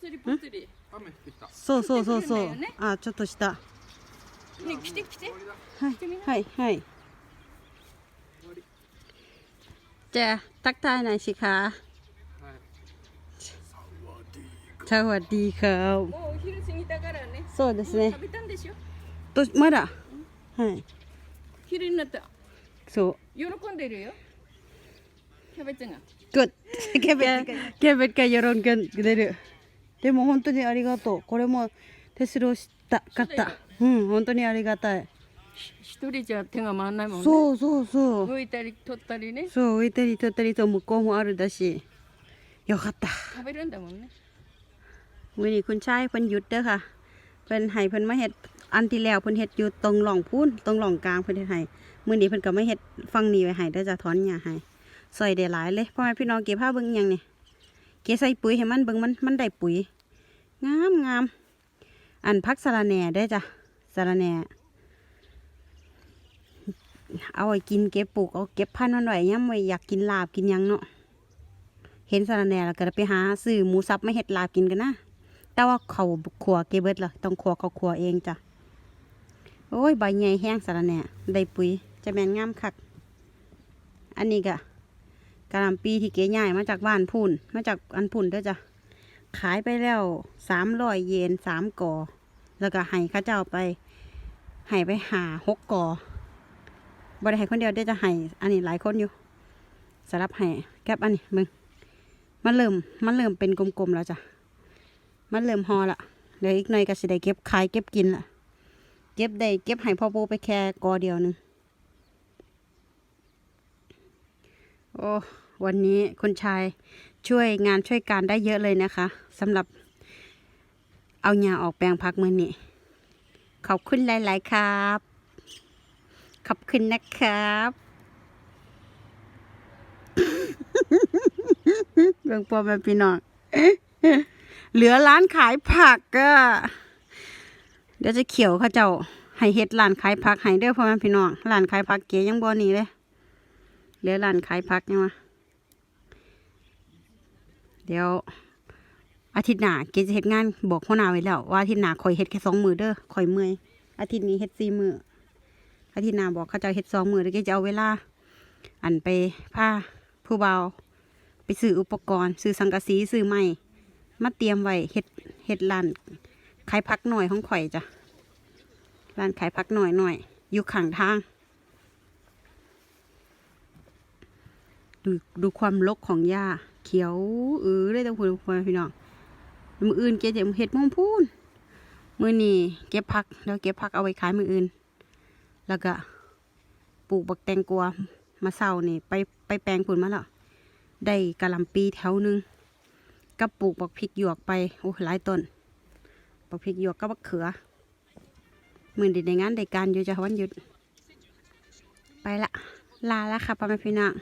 つりぽつり雨降ってきたそうそうそうそう、ね、あちょっとしたね来て来てはいはいはいじゃあタクタイナイシカサワディカもうお昼過ぎたからねそうですね食べたんでしょとまだはい昼になったそう喜んでるよキャベツがグッキャベツが喜んでるでも本当にありがとうこれも手スローしたかったうん本当にありがたい一人じゃ手が回んないもんね。そうそうそう剥いたり取ったりね。そう浮いたり取ったりと向こうもあるだしよかった食べるんだもんね。 มื้อนี้คุณชายเพิ่นหยุดเด้อค่ะ เพิ่นให้เพิ่นมาเฮ็ดอันที่แล้วเพิ่นเฮ็ดอยู่ตรงหล่องพูนตรงหล่องกลางเพิ่นเฮ็ดให้มื้อนี้เพิ่นก็มาเฮ็ดฝั่งนี้ไว้ให้เด้อจะถอนหญ้าให้ซอยได้หลายเลยพ่อแม่พี่น้องเก็บผ้าเบิ่งอิหยังนี่ เกใส่ปุ๋ยให้มันเบิ่งมันมันได้ปุ๋ย งามงามอันพักสะระแหน่เด้จ้ะสะระแหน่เอาไว้กินเก็บปลูกเอาเก็บพันธุ์มันไว้ยามไว้อยากกินลาบกินยังเนาะเห็นสะระแหน่แล้วก็ไปหาซื้อหมูสับไมาเฮ็ดลาบกินกันนะแต่ว่าเขาขัวเกเบิดล่ะต้องขัวเขาขัวเองจ้ะโอ้ยใบใหญ่แห้งสารแหน่ได้ปุ๋ยจะแมนงามคัก อันนี้ก็ กะหล่ำปีที่เก๋ใหญ่มาจากบ้านพุ่น มาจากอันพุ่นเด้อจ้ะ ขายไปแล้วสามร้อยเยนสามก่อ แล้วก็ให้ข้าเจ้าไปให้ไปหาหกก่อบริให้คนเดียวเด้อจะให้อันนี้หลายคนอยู่สำหรับให้แก็บอันนี้มึงมันเริ่มมันเริ่มเป็นกลมๆแล้วจ้ะ มันเริ่มฮอละเดี๋ยวอีกหน่อยก็สิได้เก็บขายเก็บกินละเก็บได้เก็บให้พ่อปูไปแค่กอเดียวหนึง โอ้วันนี้คุณชายช่วยงานช่วยการได้เยอะเลยนะคะสำหรับเอาหญ้าออกแปลงพักมือนี้ขอบคุณหลาย ๆ ครับ ขอบคุณนะครับเบื้องปอแม่พี่น้องเหลือร้านขายผักก็เดี๋ยวจะเขียวเขาเจ้าให้เฮ็ดร้านขายผักให้เด้อพ่อแม่พี่น้องร้านขายผักเก๋ยังบ่หนีเลย เหลือร้านขายผักยังวะเดี๋ยว อาทิตย์หน้าเกจะเฮ็ดงานบอกหัวหน้าไว้แล้วว่าอาทิตย์หน้าข่อยเฮ็ดแค่สองมือเด้อข่อยเมื่อยอาทิตย์นี้เฮ็ดสี่มืออาทิตย์หน้าบอกเขาจ้าเฮ็ดสองมือแล้วเกจะเอาเวลา อันไปพาผู้เบาไปซื้ออุปกรณ์ซื้อสังกะสีซื้อไม้มาเตรียมไว้เฮ็ดเฮ็ดร้านขายพักหน่อยของข่อยจ้ะร้านขายพักหน่อยหน่อยอยู่ข้างทาง ดูดูความรกของหญ้าเขียวเออได้ต้องพูดคุยพี่น้องมืออื่นเก็บเห็ดม่วงพูนมือนี่เก็บพักแล้วเก็บพักเอาไว้ขายมืออื่น แล้วก็ปลูกบักแตงกวามาเศร้านี่ไปไปแปลงผลมาแล้วได้กะหล่ำปีแถวหนึงก็ปลูกบักพริกหยวกไปโอ้หลายต้นบักพริกหยวกก็บักเขือมือดีในงานในการอยู่จะวันหยุด ไปละลาล้วค่ะพ่อแม่พี่น้อง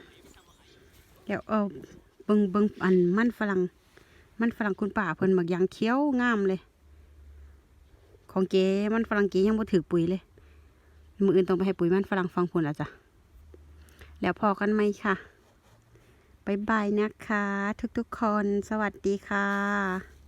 เดี๋ยวเออเบิงเบิงอันมันฝรั่ง มันฝรั่งคุณป่าเพิ่นบักยางเขี้ยวงามเลย ของเก๋มันฝรั่งเก๋ยังบ่ถือปุ๋ยเลย มืออื่นต้องไปให้ปุ๋ยมันฝรั่งฟังผลละจ้ะ แล้วพอกันไหมค่ะบายบายนะคะ ทุกๆคน สวัสดีค่ะ